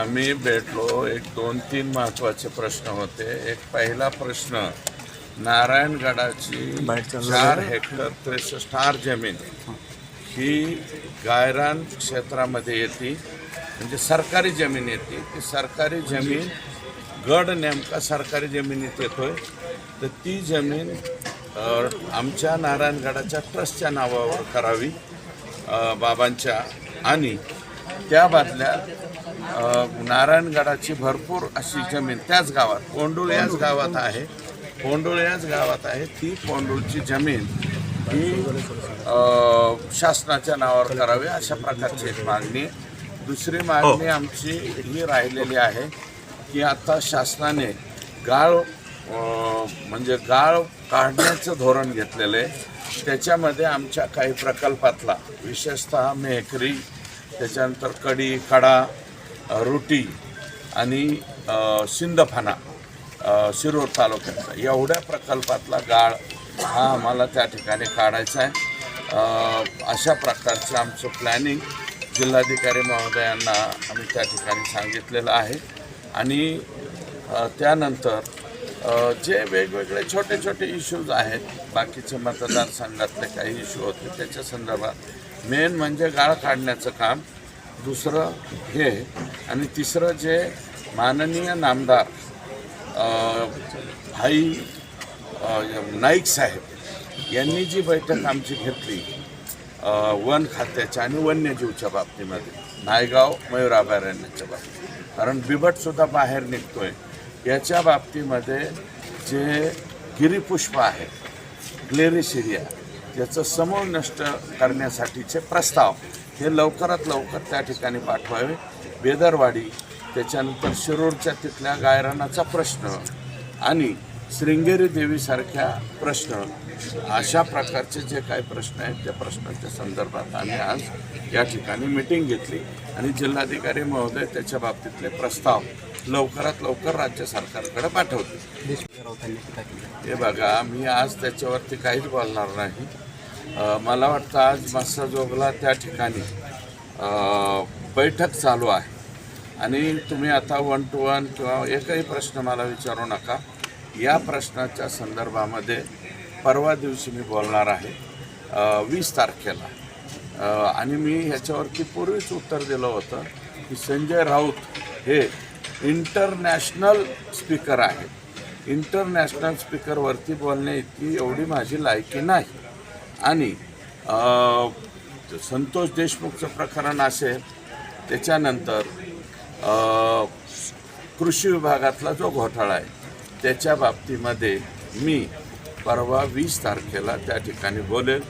आम्ही भेटलो. एक दोन तीन महत्त्वाचे प्रश्न होते. एक पहिला प्रश्न नारायणगडाची चार हेक्टर त्रेसष्ट आर जमीन ही गायरान क्षेत्रामध्ये येते. म्हणजे सरकारी जमीन येते. ती सरकारी जमीन गड नेमका सरकारी जमिनीत येतोय. तर ती जमीन आमच्या नारायणगडाच्या ट्रस्टच्या नावावर करावी बाबांच्या. आणि त्या बदल्यात अ, नारायणगडाची भरपूर अशी जमीन त्याच गावात कोंडूळ याच गावात आहे. कोंडूळ याच गावात आहे. ती कोंडूळची जमीन ही शासनाच्या नावावर करावी अशा प्रकारची एक मागणी. दुसरी मागणी आमची ही राहिलेली आहे की आता शासनाने गाळ म्हणजे गाळ काढण्याचं धोरण घेतलेलं आहे. त्याच्यामध्ये आमच्या काही प्रकल्पातला विशेषतः मेहकरी त्याच्यानंतर कडी कडा रुटी आणि शिंदफाना सिंदफाना अ, एवढ्या प्रकल्पातला गाळ हा आम्हाला त्या ठिकाणी काढायचा आहे. अशा प्रकारचं आमचं प्लॅनिंग जिल्हाधिकारी महोदयांना आम्ही त्या ठिकाणी सांगितलेलं आहे. आणि त्यानंतर जे वेगवेगळे छोटे छोटे इश्यूज आहेत बाकीचे मतदारसंघातले काही इश्यू होते त्याच्या संदर्भात मेन म्हणजे गाळ काढण्याचं काम दुसरं हे आणि तिसरं जे माननीय नामदार भाई नाईक साहेब यांनी जी बैठक आमची घेतली वन खात्याच्या आणि वन्यजीवच्या बाबतीमध्ये नायगाव मयूर अभयारण्याच्या बाबतीत. कारण बिबटसुद्धा बाहेर निघतोय. याच्या बाबतीमध्ये जे गिरीपुष्प आहे ग्लेरिशिरिया याचं समूळ नष्ट करण्यासाठीचे प्रस्ताव हे लवकरात लवकर त्या ठिकाणी पाठवावे. बेदरवाडी त्याच्यानंतर शिरूरच्या तिथल्या गायरानाचा प्रश्न आणि श्रृंगेरी देवीसारख्या प्रश्न. अशा प्रकारचे जे काही प्रश्न आहेत त्या प्रश्नांच्या संदर्भात आम्ही आज या ठिकाणी मिटिंग घेतली आणि जिल्हाधिकारी महोदय त्याच्या बाबतीतले प्रस्ताव लवकरात लवकर राज्य सरकारकडे पाठवतील. हे बघा मी आज त्याच्यावरती काहीच बोलणार नाही. मला वाटतं आज मस्साजोगला त्या ठिकाणी बैठक चालू आहे. आणि तुम्ही आता वन टू वन किंवा एकही प्रश्न मला विचारू नका. या प्रश्नाच्या संदर्भामध्ये परवा दिवशी मी बोलणार आहे वीस तारखेला. आणि मी ह्याच्यावरती पूर्वीच उत्तर दिलं होतं की संजय राऊत हे इंटरनॅशनल स्पीकर आहेत. इंटरनॅशनल स्पीकरवरती बोलणे इतकी एवढी माझी लायकी नाही. आणि संतोष देशमुखचं प्रकरण असेल त्याच्यानंतर कृषी विभागातला जो घोटाळा आहे त्याच्या बाबतीमध्ये मी परवा वीस तारखेला त्या ठिकाणी बोलेल.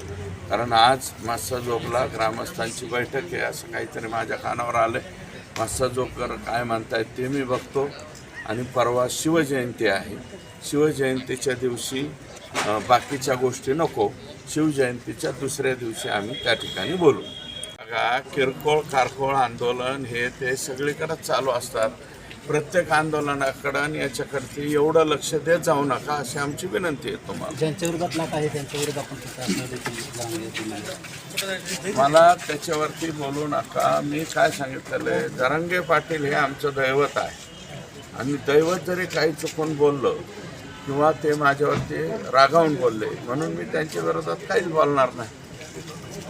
कारण आज मास्साजोगला ग्रामस्थांची बैठक आहे असं काहीतरी माझ्या कानावर आलं मास्साजोगकर काय म्हणतायत ते मी बघतो. आणि परवा शिवजयंती आहे. शिवजयंतीच्या दिवशी बाकीच्या गोष्टी नको. शिवजयंतीच्या दुसऱ्या दिवशी आम्ही त्या ठिकाणी बोलू. बघा किरकोळ कारकोळ आंदोलन हे ते सगळीकडे चालू असतात. प्रत्येक आंदोलनाकडं आणि याच्याकडे एवढं लक्ष देत जाऊ नका अशी आमची विनंती आहे तुम्हाला. ज्यांच्या विरोधात लाट आहे त्यांच्या विरोधात. मला त्याच्यावरती बोलू नका. मी काय सांगितलेलं आहे जरांगे पाटील हे आमचं दैवत आहे. आणि दैवत जरी काही चुकून बोललं किंवा ते माझ्यावरती रागावून बोलले. म्हणून मी त्यांच्या विरोधात काहीच बोलणार नाही.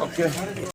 ओके?